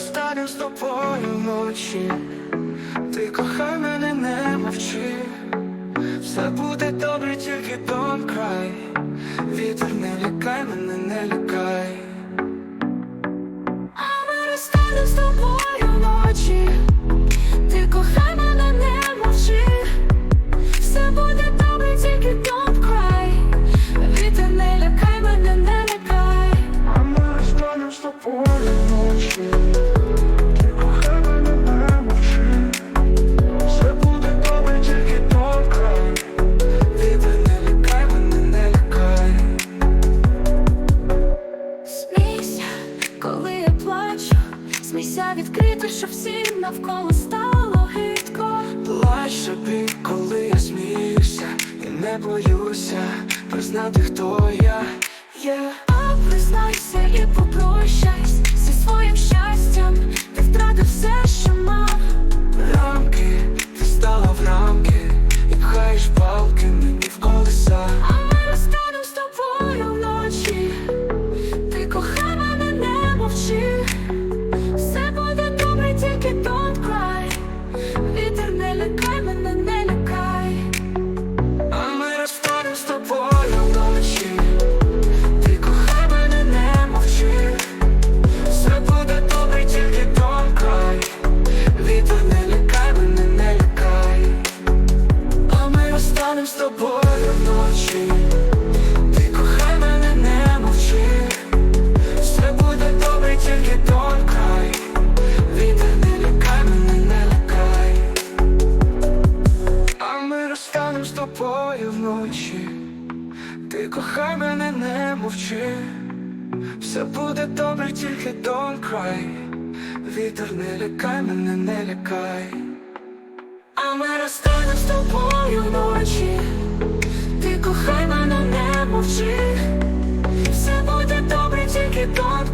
Останнім з тобою ночі, ти кохай мене не мовчи, все буде добре, тільки дом край, вітер не лякай мене, не лякай. А ми розстанемо з тобою Смійся відкрите, що всім навколо стало гидко. Плач собі, коли я сміюся і не боюся признати, хто я тобою вночі. Ти кохай мене, не мовчи. Все буде добре, тільки cry Вітер не лякай мене, не лякай. А ми розстанем з тобою вночі. Ти кохай мене, не мовчи. Все буде добре, тільки cry Вітер не лякай мене, не лякай. А ми розстанем з тобою вночі. Кохай мене, не мовчи. Все буде добре, тільки don't